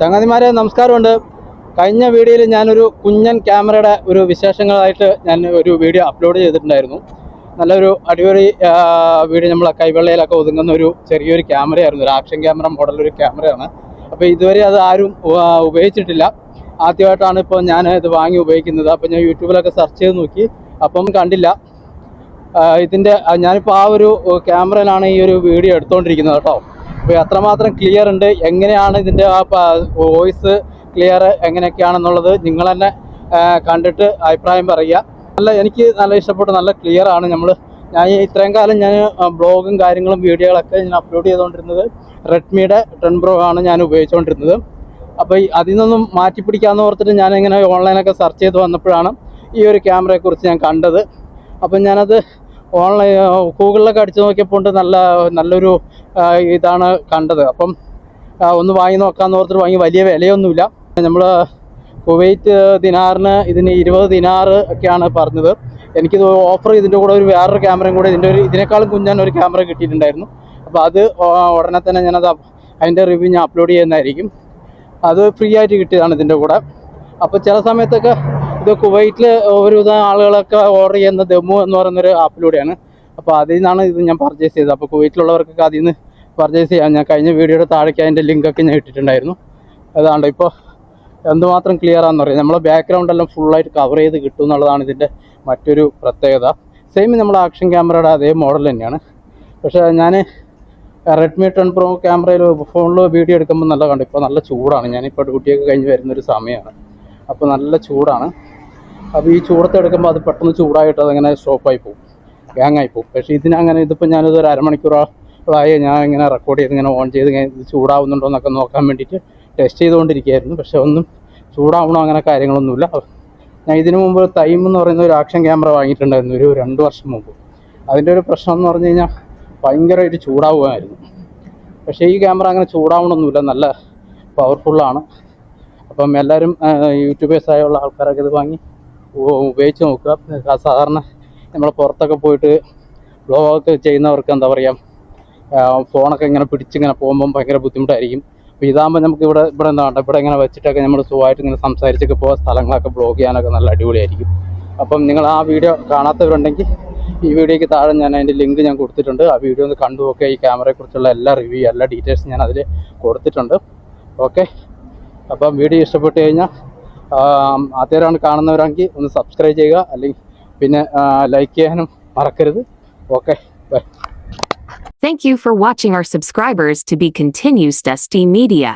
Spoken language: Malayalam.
ചങ്ങാതിമാരെ നമസ്കാരമുണ്ട്. കഴിഞ്ഞ വീഡിയോയിൽ ഞാനൊരു കുഞ്ഞൻ ക്യാമറയുടെ ഒരു വിശേഷങ്ങളായിട്ട് ഞാൻ ഒരു വീഡിയോ അപ്ലോഡ് ചെയ്തിട്ടുണ്ടായിരുന്നു. നല്ലൊരു അടിപൊളി വീഡിയോ നമ്മളെ കൈവെള്ളയിലൊക്കെ ഒതുങ്ങുന്ന ഒരു ചെറിയൊരു ക്യാമറയായിരുന്നു. ഒരു ആക്ഷൻ ക്യാമറ മോഡൽ ഒരു ക്യാമറയാണ്. അപ്പോൾ ഇതുവരെ അത് ആരും ഉപയോഗിച്ചിട്ടില്ല. ആദ്യമായിട്ടാണ് ഇപ്പോൾ ഞാൻ ഇത് വാങ്ങി ഉപയോഗിക്കുന്നത്. അപ്പോൾ ഞാൻ യൂട്യൂബിലൊക്കെ സെർച്ച് ചെയ്ത് നോക്കി. അപ്പം കണ്ടില്ല. ഇതിന്റെ ഞാനിപ്പോൾ ആ ഒരു ക്യാമറയിലാണ് ഈ ഒരു വീഡിയോ എടുത്തുകൊണ്ടിരിക്കുന്നത് കേട്ടോ. എത്രമാത്രം ക്ലിയർ ഉണ്ട്. എങ്ങനെയാണ് ഇതിന്റെ ആ വോയിസ് ക്ലിയർ എങ്ങനെയൊക്കെയാണെന്നുള്ളത് നിങ്ങൾ തന്നെ കണ്ടിട്ട് അഭിപ്രായം പറയുക. നല്ല എനിക്ക് നല്ല ഇഷ്ടപ്പെട്ടു നല്ല ക്ലിയർ ആണ് നമ്മൾ ഞാൻ ഇത്രയും കാലം ഞാൻ ബ്ലോഗും കാര്യങ്ങളും വീഡിയോകളൊക്കെ ഞാൻ അപ്ലോഡ് ചെയ്തുകൊണ്ടിരുന്നത് റെഡ്മിയുടെ ടെൻ പ്രോ ആണ് ഞാൻ ഉപയോഗിച്ചുകൊണ്ടിരുന്നത്. അപ്പോൾ അതിൽ നിന്നൊന്നും മാറ്റി പിടിക്കാമെന്ന് ഓർത്തിട്ട് ഞാനിങ്ങനെ ഓൺലൈനൊക്കെ സെർച്ച് ചെയ്ത് വന്നപ്പോഴാണ് ഈ ഒരു ക്യാമറയെക്കുറിച്ച് ഞാൻ കണ്ടത്. അപ്പം ഞാനത് ഓൺലൈൻ ഗൂഗിളിലൊക്കെ അടിച്ചു നോക്കിയപ്പോൾ നല്ല നല്ലൊരു ഇതാണ് കണ്ടത്. അപ്പം ഒന്ന് വാങ്ങി നോക്കാമെന്ന് ഓർത്തിട്ട് വാങ്ങി വലിയ വിലയൊന്നുമില്ല. നമ്മൾ കുവൈറ്റ് ദിനാറിന് ഇതിന് ഇരുപത് ദിനാറ് ഒക്കെയാണ് പറഞ്ഞത്. എനിക്കിത് ഓഫർ ഇതിന്റെ കൂടെ ഒരു വേറൊരു ക്യാമറയും കൂടെ ഇതിന്റെ ഒരു ഇതിനേക്കാളും കുഞ്ഞാൻ ഒരു ക്യാമറ കിട്ടിയിട്ടുണ്ടായിരുന്നു. അപ്പോൾ അത് ഉടനെ തന്നെ ഞാനത് അതിന്റെ റിവ്യൂ ഞാൻ അപ്ലോഡ് ചെയ്യുന്നതായിരിക്കും. അത് ഫ്രീ ആയിട്ട് കിട്ടിയതാണ് ഇതിന്റെ കൂടെ. അപ്പോൾ ചില സമയത്തൊക്കെ ഇത് കുവൈറ്റിൽ ഒരുവിധ ആളുകളൊക്കെ ഓർഡർ ചെയ്യുന്ന ദമു എന്ന് പറയുന്നൊരു ആപ്പിലൂടെയാണ് അപ്പോൾ അതിൽ നിന്നാണ് ഇത് ഞാൻ പർച്ചേസ് ചെയ്തത്. അപ്പോൾ കുവൈറ്റിലുള്ളവർക്കൊക്കെ അതിൽ നിന്ന് പർച്ചേസ് ചെയ്യാം. ഞാൻ കഴിഞ്ഞ വീഡിയോയുടെ താഴേക്ക് ലിങ്ക് ഒക്കെ ഞാൻ ഇട്ടിട്ടുണ്ടായിരുന്നു. അതാണ്ട് ഇപ്പോൾ എന്തുമാത്രം ക്ലിയർ ആണെന്ന് പറയാം നമ്മളെ ബാക്ക്ഗ്രൗണ്ട് എല്ലാം ഫുള്ളായിട്ട് കവർ ചെയ്ത് കിട്ടും എന്നുള്ളതാണ് ഇതിന്റെ മറ്റൊരു പ്രത്യേകത. സെയിം നമ്മൾ ആക്ഷൻ ക്യാമറയുടെ അതേ മോഡൽ തന്നെയാണ്. പക്ഷേ ഞാൻ റെഡ്മി ടെൻ പ്രോ ക്യാമറയിൽ ഫോണിൽ വീഡിയോ എടുക്കുമ്പോൾ നല്ല കണ്ടു. ഇപ്പോൾ നല്ല ചൂടാണ്. ഞാനിപ്പോൾ ഡ്യൂട്ടിയൊക്കെ കഴിഞ്ഞ് വരുന്നൊരു സമയമാണ്. അപ്പോൾ നല്ല ചൂടാണ്. അപ്പോൾ ഈ ചൂടത്ത് എടുക്കുമ്പോൾ അത് പെട്ടെന്ന് ചൂടായിട്ട് അതങ്ങനെ സ്റ്റോപ്പായി പോകും ഗ്യാങ്ങായി പോകും പക്ഷേ ഇതിനങ്ങനെ ഇതിപ്പോൾ ഞാനിത് ഒരു അരമണിക്കൂറോളായി ഞാൻ ഇങ്ങനെ റെക്കോർഡ് ചെയ്ത് ഇങ്ങനെ ഓൺ ചെയ്ത് ഇത് ചൂടാവുന്നുണ്ടോ എന്നൊക്കെ നോക്കാൻ വേണ്ടിയിട്ട് ടെസ്റ്റ് ചെയ്തുകൊണ്ടിരിക്കുകയായിരുന്നു. പക്ഷേ ഒന്നും ചൂടാവണോ അങ്ങനെ കാര്യങ്ങളൊന്നുമില്ല. ഞാൻ ഇതിനു മുമ്പ് ടൈം എന്ന് പറയുന്ന ഒരു ആക്ഷൻ ക്യാമറ വാങ്ങിയിട്ടുണ്ടായിരുന്നു ഒരു രണ്ട് വർഷം മുമ്പ്. അതിന്റെ ഒരു പ്രശ്നം എന്ന് പറഞ്ഞു കഴിഞ്ഞാൽ ഭയങ്കരമായിട്ട് ചൂടാവുമായിരുന്നു പക്ഷേ ഈ ക്യാമറ അങ്ങനെ ചൂടാവണമൊന്നുമില്ല. നല്ല പവർഫുള്ളാണ് അപ്പം എല്ലാവരും യൂട്യൂബേഴ്സായുള്ള ആൾക്കാരൊക്കെ ഇത് വാങ്ങി ഉപയോഗിച്ച് നോക്കുക. സാധാരണ നമ്മൾ പുറത്തൊക്കെ പോയിട്ട് ബ്ലോഗൊക്കെ ചെയ്യുന്നവർക്ക് എന്താ പറയുക ഫോണൊക്കെ ഇങ്ങനെ പിടിച്ചിങ്ങനെ പോകുമ്പം ഭയങ്കര ബുദ്ധിമുട്ടായിരിക്കും. അപ്പോൾ ഇതാകുമ്പോൾ നമുക്ക് ഇവിടെ ഇവിടെ എന്താ ഇവിടെ ഇങ്ങനെ വെച്ചിട്ടൊക്കെ നമ്മൾ സുഖമായിട്ട് ഇങ്ങനെ സംസാരിച്ചൊക്കെ പോകുന്ന സ്ഥലങ്ങളൊക്കെ ബ്ലോഗ് ചെയ്യാനൊക്കെ നല്ല അടിപൊളിയായിരിക്കും. അപ്പം നിങ്ങൾ ആ വീഡിയോ കാണാത്തവരുണ്ടെങ്കിൽ ഈ വീഡിയോയ്ക്ക് താഴെ ഞാൻ അതിന്റെ ലിങ്ക് ഞാൻ കൊടുത്തിട്ടുണ്ട്. ആ വീഡിയോ ഒന്ന് കണ്ടു നോക്കുക. ഈ ക്യാമറയെക്കുറിച്ചുള്ള എല്ലാ റിവ്യൂ എല്ലാ ഡീറ്റെയിൽസും ഞാൻ അതിൽ കൊടുത്തിട്ടുണ്ട്. ഓക്കെ അപ്പം വീഡിയോ ഇഷ്ടപ്പെട്ടു കഴിഞ്ഞാൽ ആദ്യമായിട്ടാണ് കാണുന്നവരാണെങ്കിൽ ഒന്ന് സബ്സ്ക്രൈബ് ചെയ്യുക. അല്ലെങ്കിൽ പിന്നെ ലൈക്ക് ചെയ്യാനും മറക്കരുത്. Okay bye Thank you for watching our subscribers to be continues Dusty Media.